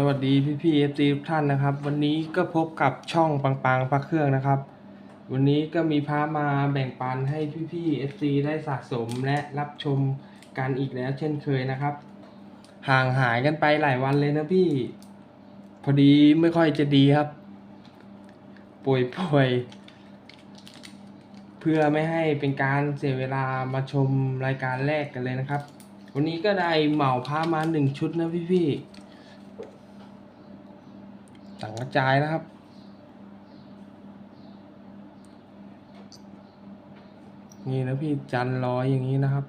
สวัสดีพี่พี่เอฟซีทุกท่านนะครับ วันนี้ก็พบกับช่องปังปังพระเครื่องนะครับ วันนี้ก็มีพระมาแบ่งปันให้พี่พี่เอฟซีได้สะสมและรับชมกันอีกแล้ว เช่นเคยนะครับ ห่างหายกันไปหลายวันเลยนะพี่ พอดีไม่ค่อยจะดีครับ ป่วยป่วยเพื่อไม่ให้เป็นการเสียเวลามาชมรายการแรกกันเลยนะครับ วันนี้ก็ได้เหมาพามาหนึ่งชุดนะพี่พี่ สั่งกระจายนะครับ นี่นะพี่จันร้อยอย่างนี้นะครับ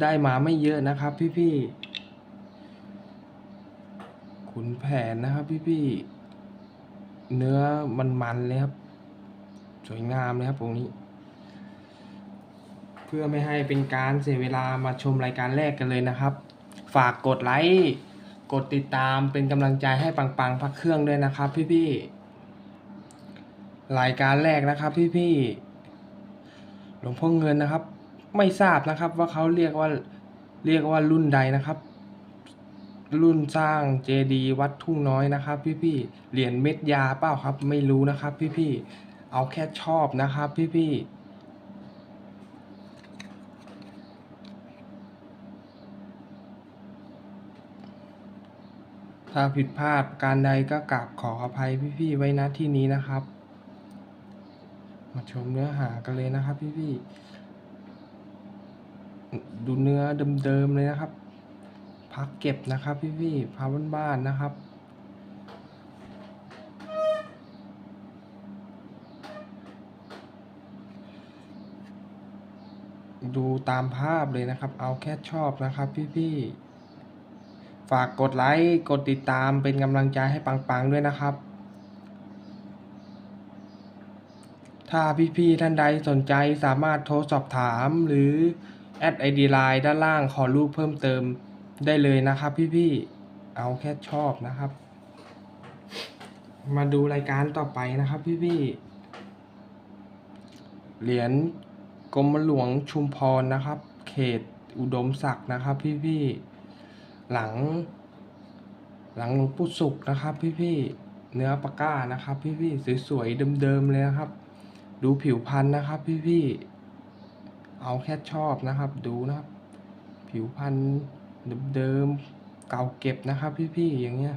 ได้มาไม่เยอะนะครับพี่พี่ๆขุนแผนนะครับพี่พี่ๆเนื้อมันๆเลยครับ สวยงามเลยครับตรงนี้ เพื่อไม่ให้เป็นการเสียเวลามาชมรายการแรกกันเลยนะครับ ฝากกดไลค์ กดติดตามเป็นกำลังใจให้ปังปังพักเครื่องด้วยนะครับ พี่ๆรายการแรกนะครับพี่ๆหลวงพ่อเงินนะครับ ไม่ทราบนะครับว่าเขาเรียกว่าเรียกว่ารุ่นใดนะครับ รุ่นสร้างเจดีวัดทุ่งน้อยนะครับ พี่ๆเหรียญเม็ดยาเปล่าครับ ไม่รู้นะครับ พี่ๆเอาแค่ชอบนะครับ พี่ๆ ถ้าผิดพลาดประการใดก็กราบขออภัยพี่ๆไว้ณที่นี้นะครับ มาชมเนื้อหากันเลยนะครับพี่ๆดูเนื้อเดิมๆเลยนะครับ พักเก็บนะครับพี่ๆพาบ้านๆนะครับดูตามภาพเลยนะครับ เอาแค่ชอบนะครับพี่ๆ ฝากกดไลค์ กดติดตามเป็นกำลังใจให้ปังๆด้วยนะครับ ถ้าพี่ๆท่านใดสนใจสามารถโทรสอบถามหรือแอดไอดีไลน์ด้านล่างขอรูปเพิ่มเติมได้เลยนะครับพี่ๆเอาแค่ชอบนะครับ มาดูรายการต่อไปนะครับพี่ๆเหรียญกรมหลวงชุมพรนะครับ เขตอุดมศักดิ์นะครับพี่ๆ หลัง หลังหลวงปู่สุขนะครับ พี่ๆเนื้อปากก้านะครับ พี่ๆสวยๆเดิมๆเลยนะครับ ดูผิวพันธุ์นะครับ พี่ๆเอาแค่ชอบนะครับ ดูนะครับ ผิวพันธุ์เดิมๆเก่าเก็บนะครับ พี่ๆอย่างเงี้ย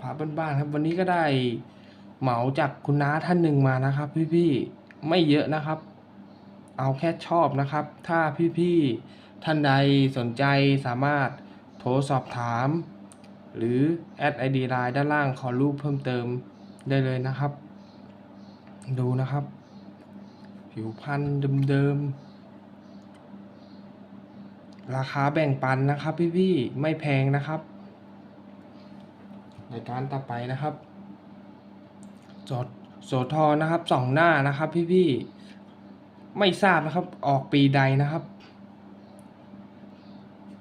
พาบ้านๆครับวันนี้ก็ได้เหมาจากคุณน้าท่านหนึ่งมานะครับ พี่ๆไม่เยอะนะครับ เอาแค่ชอบนะครับ ถ้าพี่ๆ ท่านใดสนใจสามารถโทรสอบถาม หรือแอดไอดีไลน์ด้านล่างขอรูปเพิ่มเติมได้เลยนะครับ ดูนะครับ ผิวพันธุ์เดิมๆ ราคาแบ่งปันนะครับพี่ๆ ไม่แพงนะครับรายการต่อไปนะครับโสโสธรนะครับสองหน้านะครับ พี่ๆ ไม่ทราบนะครับออกปีใดนะครับ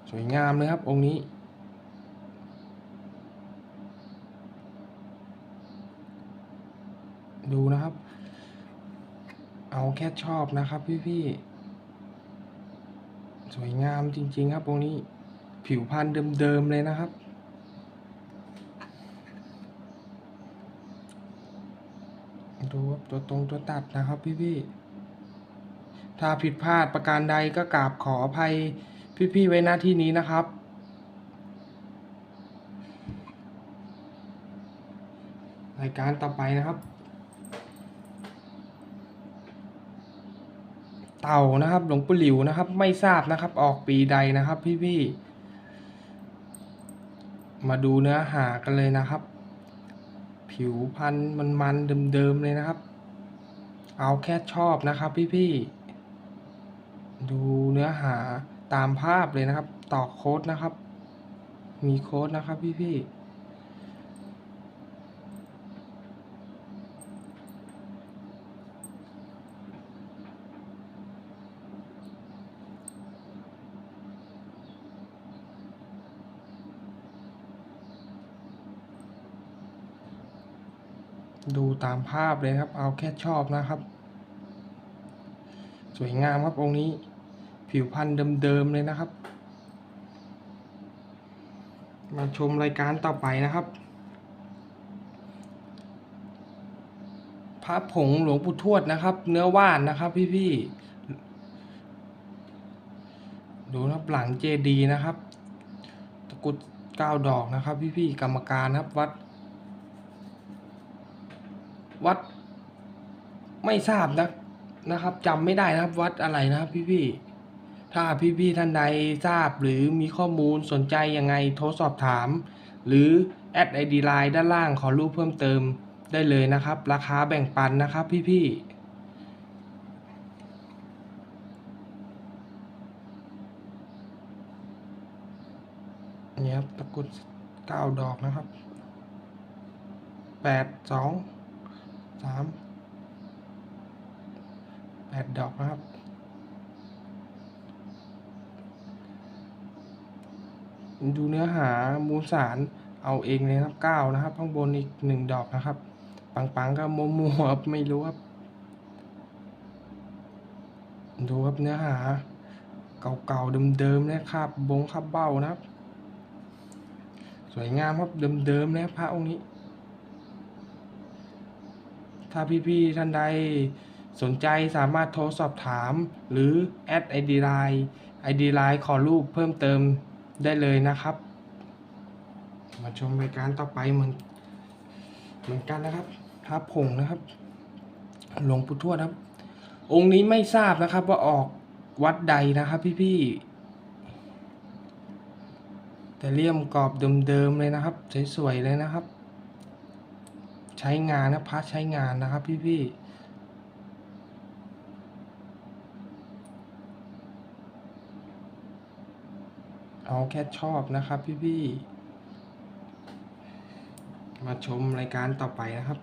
สวยงามเลยครับ องค์นี้ ดูนะครับ เอาแค่ชอบนะครับพี่ๆ สวยงามจริง ๆ ครับ องค์นี้ ผิวพรรณเดิม ๆ เลยนะครับดูครับตัวตรงตัวตัดนะครับพี่ๆ ถ้าผิดพลาดประการใดก็กราบขออภัย พี่ๆไว้หน้าที่นี้นะครับ รายการต่อไปนะครับ เต่านะครับ หลวงปู่หลิวนะครับ ไม่ทราบนะครับ ออกปีใดนะครับ พี่ๆมาดูเนื้อหากันเลยนะครับ ผิวพันธุ์มันๆเดิมๆเลยนะครับ เอาแค่ชอบนะครับ พี่ๆดูเนื้อหา ตามภาพเลยนะครับ ต่อโค้ดนะครับ มีโค้ดนะครับพี่ๆดูตามภาพเลยครับ เอาแค่ชอบนะครับ สวยงามครับองค์นี้ ผิวพันธุ์เดิมๆเลยนะครับ มาชมรายการต่อไปนะครับ พระผงหลวงปู่ทวดนะครับ เนื้อว่านนะครับ พี่ๆ ดูนะครับหลังเจดีนะครับ ตะกุดเก้าดอกนะครับ พี่ๆ กรรมการนะครับวัด วัดไม่ทราบนะนะครับจำไม่ได้นะครับ วัดอะไรนะครับ พี่ๆ ถ้าพี่ๆท่านใดทราบหรือมีข้อมูลสนใจยังไงโทรสอบถาม หรือแอดไอดีไลน์ด้านล่างขอรูปเพิ่มเติมได้เลยนะครับ ราคาแบ่งปันนะครับพี่ๆนี่ครับตะกุดเก้าดอกนะครับแปดสองสามแปดดอกนะครับ ดูเนื้อหามูลสารเอาเองเลยครับเก้านะครับ ข้างบนอีกหนึ่งดอกนะครับ ปังๆก็มัวมัวๆไม่รู้ครับ ดูครับเนื้อหา เก่าๆเดิมๆนะครับบงคับเบ้านะครับ สวยงามครับเดิมๆนะพระองค์นี้ ถ้าพี่ๆท่านใดสนใจสามารถโทรสอบถาม หรือแอดไอดีไลน์ไอดีไลน์ขอรูปเพิ่มเติม ได้เลยนะครับ มาชมรายการต่อไปเหมือนเหมือนกันนะครับพระผงนะครับ หลวงปู่ทวดครับ องค์นี้ไม่ทราบนะครับ ว่าออกวัดใดนะครับ พี่ๆแต่เลี่ยมกรอบเดิมๆเลยนะครับ สวยๆเลยนะครับ ใช้งานนะพระใช้งานนะครับ พี่ๆ เอาแค่ชอบนะครับพี่ๆ มาชมรายการต่อไปนะครับ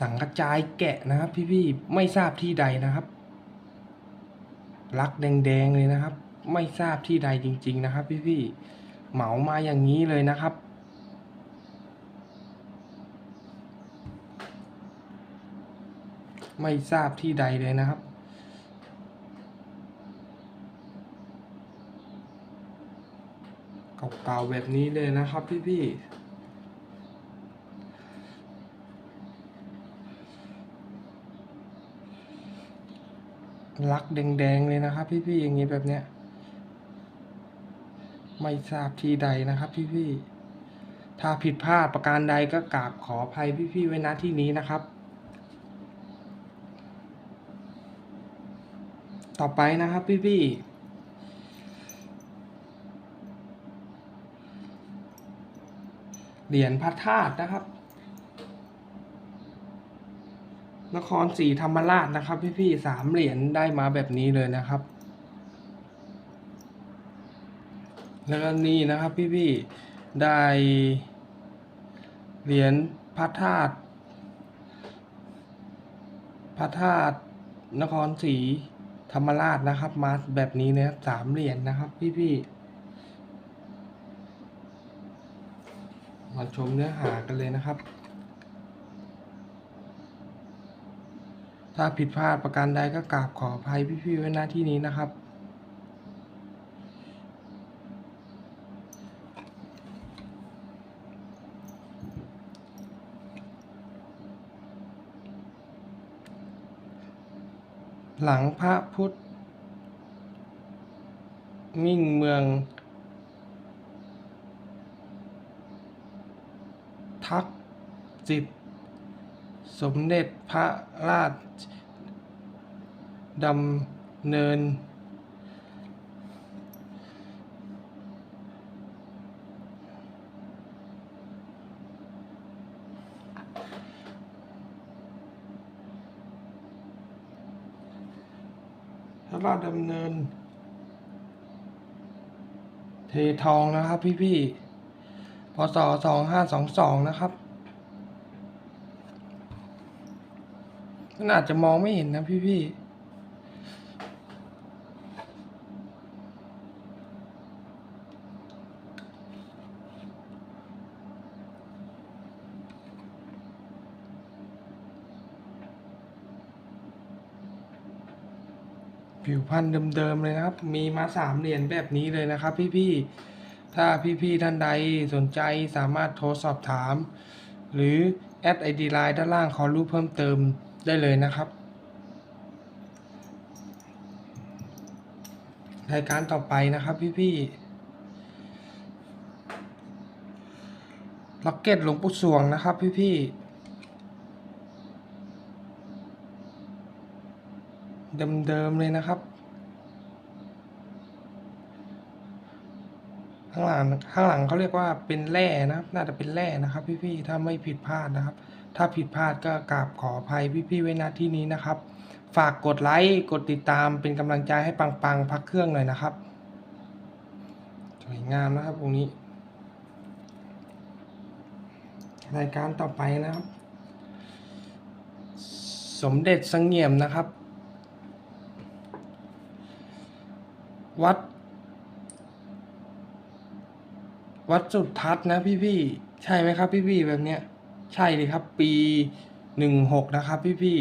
สังกระจายแกะนะครับ พี่ๆ ไม่ทราบที่ใดนะครับลักแดงๆเลยนะครับ ไม่ทราบที่ใดจริง ๆ นะครับ พี่ๆ เหมามาอย่างนี้เลยนะครับไม่ทราบที่ใดเลยนะครับ เก่าๆแบบนี้เลยนะครับพี่ๆลักแดงๆเลยนะครับ พี่ๆอย่างนี้แบบเนี้ยไม่ทราบที่ใดนะครับ พี่ๆถ้าผิดพลาดประการใดก็กราบขออภัยพี่ๆไว้ณที่นี้นะครับ ต่อไปนะครับ พี่ๆ เหรียญพระธาตุนะครับ นครศรีธรรมราชนะครับ พี่ๆสามเหรียญได้มาแบบนี้เลยนะครับ แล้วก็นี่นะครับพี่ๆได้เหรียญพระธาตุพระธาตุนครศรีธรรมราชนะครับ มาแบบนี้นะครับสามเหรียญนะครับ พี่ๆ มาชมเนื้อหากันเลยนะครับ ถ้าผิดพลาดประการใดก็กราบขออภัยพี่ๆไว้หน้าที่นี้นะครับ หลังพระพุทธมิ่งเมือง 60 สมเด็จพระราชดำเนิน พระราชดำเนิน เททองนะครับพี่พี่พศ2522 นะครับ มันอาจจะมองไม่เห็นนะพี่พี่ผิวพันธุ์เดิมๆเลยนะครับ มีมาสามเหรียญแบบนี้เลยนะครับพี่พี่ถ้าพี่ๆ ท่านใดสนใจสามารถโทรสอบถาม หรือแอดไอดีไลน์ด้านล่างขอรูปเพิ่มเติม ได้เลยนะครับ รายการต่อไปนะครับพี่ๆล็อกเก็ตหลวงปู่สวงนะครับพี่ๆเดิมๆเลยนะครับ ข้างหลังข้างหลังเขาเรียกว่าเป็นแร่นะครับ น่าจะเป็นแร่นะครับ พี่ๆถ้าไม่ผิดพลาดนะครับ ถ้าผิดพลาดก็กราบขออภัยพี่ๆไว้ณที่นี้นะครับ ฝากกดไลค์กดติดตามเป็นกำลังใจให้ปังๆพักเครื่องหน่อยนะครับสวยงามนะครับตรงนี้ รายการต่อไปนะครับ สมเด็จสังเงียมนะครับ วัด วัดสุทัศน์นะพี่ๆใช่ไหมครับพี่ๆแบบเนี้ย ใช่เลยครับปีหนึ่งหกนะครับพี่พี่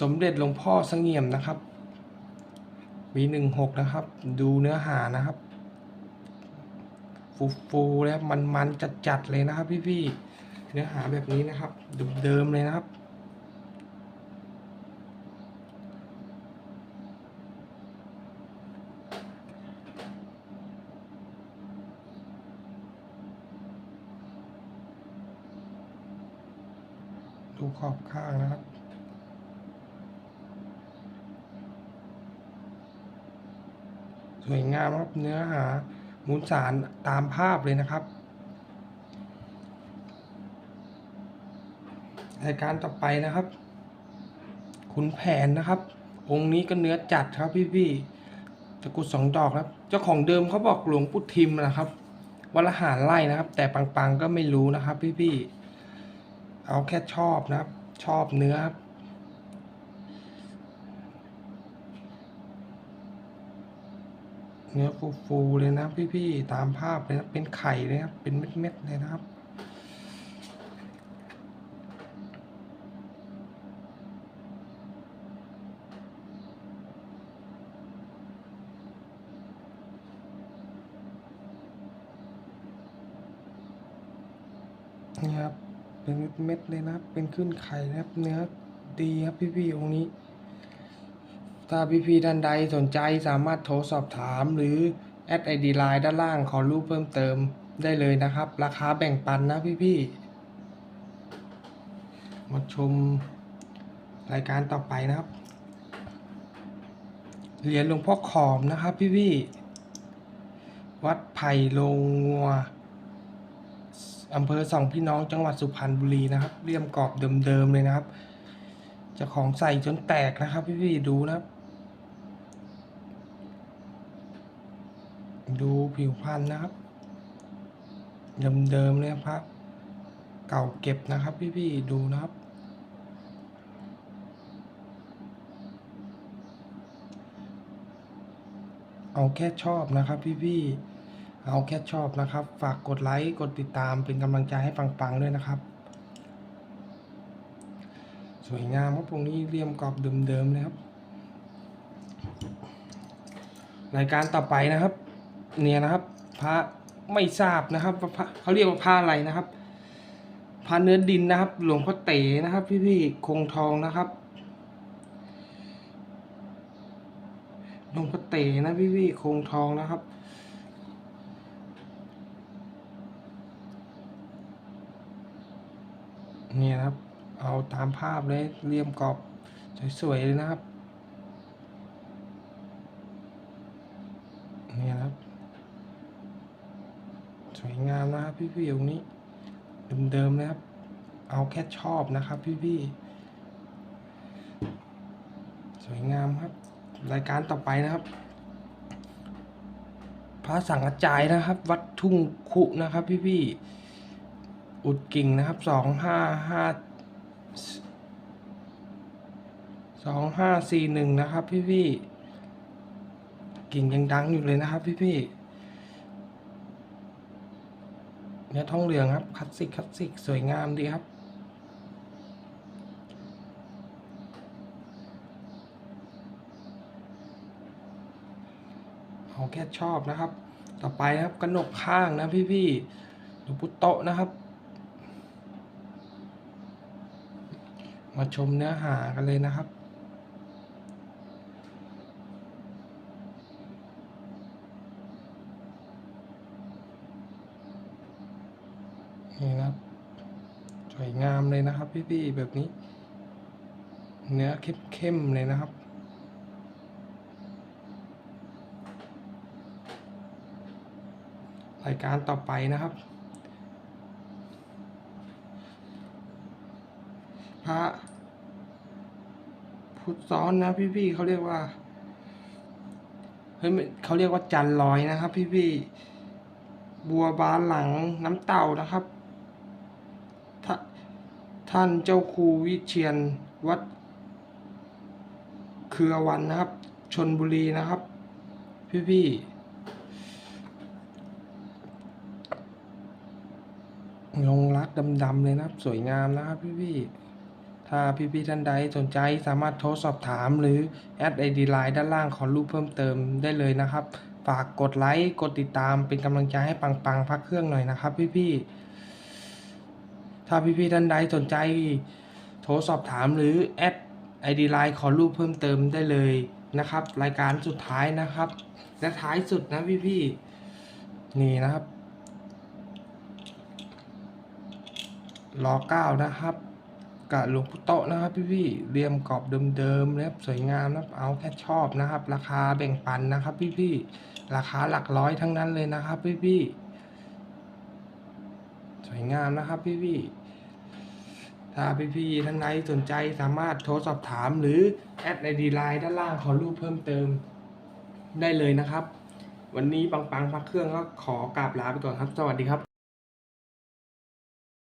สมเด็จหลวงพ่อสงเงียมนะครับปีหนึ่งหกนะครับ ดูเนื้อหานะครับ ฟูฟูแล้วมันมันจัดจัดเลยนะครับ พี่พี่เนื้อหาแบบนี้นะครับเดิมเลยนะครับ ดูขอบข้างนะครับ สวยงามครับเนื้อหามูลสารตามภาพเลยนะครับ รายการต่อไปนะครับ ขุนแผนนะครับ องค์นี้ก็เนื้อจัดครับพี่ๆตะกรุดสองดอกครับ เจ้าของเดิมเขาบอกหลวงปู่ทิมนะครับวัละหารไล่นะครับ แต่ปังๆก็ไม่รู้นะครับ พี่ๆเอาแค่ชอบนะครับ ชอบเนื้อครับ เนื้อฟูๆเลยนะพี่ๆตามภาพเลยนะเป็นไข่เลยครับเป็นเม็ดๆเลยนะครับนี่ครับเป็นเม็ดๆเลยนะเป็นขึ้นไข่นะครับเนื้อดีครับพี่ๆองค์นี้ ถ้าพี่ๆท่านใดสนใจสามารถโทรสอบถาม หรือแอดไอดีไลน์ด้านล่างขอรูปเพิ่มเติมได้เลยนะครับ ราคาแบ่งปันนะพี่ๆมาชมรายการต่อไปนะครับ เหรียญหลวงพ่อขอมนะครับพี่ๆวัดไผ่ลงงัวอำเภอสองพี่น้องจังหวัดสุพรรณบุรีนะครับเลี่ยมกรอบเดิมๆเลยนะครับจ้าของใส่จนแตกนะครับ พี่ๆดูนะครับ ดูผิวพรรณนะครับ เดิมๆเลยครับเก่าเก็บนะครับ พี่ๆดูนะครับ เอาแค่ชอบนะครับ พี่ๆเอาแค่ชอบนะครับ ฝากกดไลค์กดติดตามเป็นกำลังใจให้ปังๆด้วยนะครับ สวยงามครับตรงนี้เรียมกรอบเดิมๆเลยครับรายการต่อไปนะครับ เนี่ยนะครับ พระไม่ทราบนะครับพระเขาเรียกว่าพระอะไรนะครับพระเนื้อดินนะครับ หลวงพ่อเต๋นะครับ พี่ๆคงทองนะครับหลวงพ่อเต๋นะพี่ๆคงทองนะครับเนี่ยครับ เอาตามภาพเลยเรียมกรอบสวยๆเลยนะครับ เนี่ยครับ สวยงามนะครับ พี่ๆตรงนี้เดิมๆนะครับ เอาแค่ชอบนะครับ พี่ๆสวยงามครับ รายการต่อไปนะครับ พระสังอาจายนะครับ วัดทุ่งคุนะครับ พี่ๆอุดกิ่งนะครับสองห้าห้าสองห้าสี่หนึ่งนะครับ พี่พี่ๆกิ่งยังดังอยู่เลยนะครับ พี่พี่ๆ เนื้อทองเหลืองครับคลาสสิกคลาสสิกสวยงามดีครับ เอาแค่ชอบนะครับ ต่อไปนะครับกระหนกข้างนะพี่ๆหลวงปู่โตนะครับ มาชมเนื้อหากันเลยนะครับ นี่นะครับ สวย งามเลยนะครับ พี่ๆแบบนี้ เนื้อเข้มๆเลยนะครับ รายการต่อไปนะครับ พระพุทธซ้อนนะพี่ๆเขาเรียกว่าเฮ้ยเขาเรียกว่าจันลอยนะครับ พี่ๆบัวบานหลังน้ำเต่านะครับ ท่านเจ้าครูวิเชียนวัดเครือวันนะครับชนบุรีนะครับ พี่ๆลงรักดำๆเลยนะครับ สวยงามนะครับพี่ๆถ้าพี่ๆท่านใดสนใจสามารถโทรสอบถาม หรือแอดไอดีไลน์ด้านล่างขอรูปเพิ่มเติมได้เลยนะครับ ฝากกดไลค์กดติดตามเป็นกำลังใจให้ปังๆพักเครื่องหน่อยนะครับ พี่ๆ ถ้าพี่ๆท่านใดสนใจ โทรสอบถามหรือแอดไอดีไลน์ขอรูปเพิ่มเติมได้เลยนะครับ รายการสุดท้ายนะครับ และท้ายสุดนะพี่ๆนี่นะครับรอเก้านะครับกับหลวงพุโตะนะครับพี่พี่ๆเรียมกรอบเดิมๆนะครับสวยงามนะเอาแค่ชอบนะครับ ราคาแบ่งปันนะครับ พี่พี่ๆราคาหลักร้อยทั้งนั้นเลยนะครับ พี่พี่ๆสวยงามนะครับ พี่พี่ๆ พี่พี่ๆท่านใดสนใจสามารถโทรสอบถามหรือแอดไอดีไลน์ด้านล่างขอรูปเพิ่มเติมได้เลยนะครับ วันนี้ปังๆพักเครื่องก็ขอกราบลาไปก่อนครับ สวัสดีครับ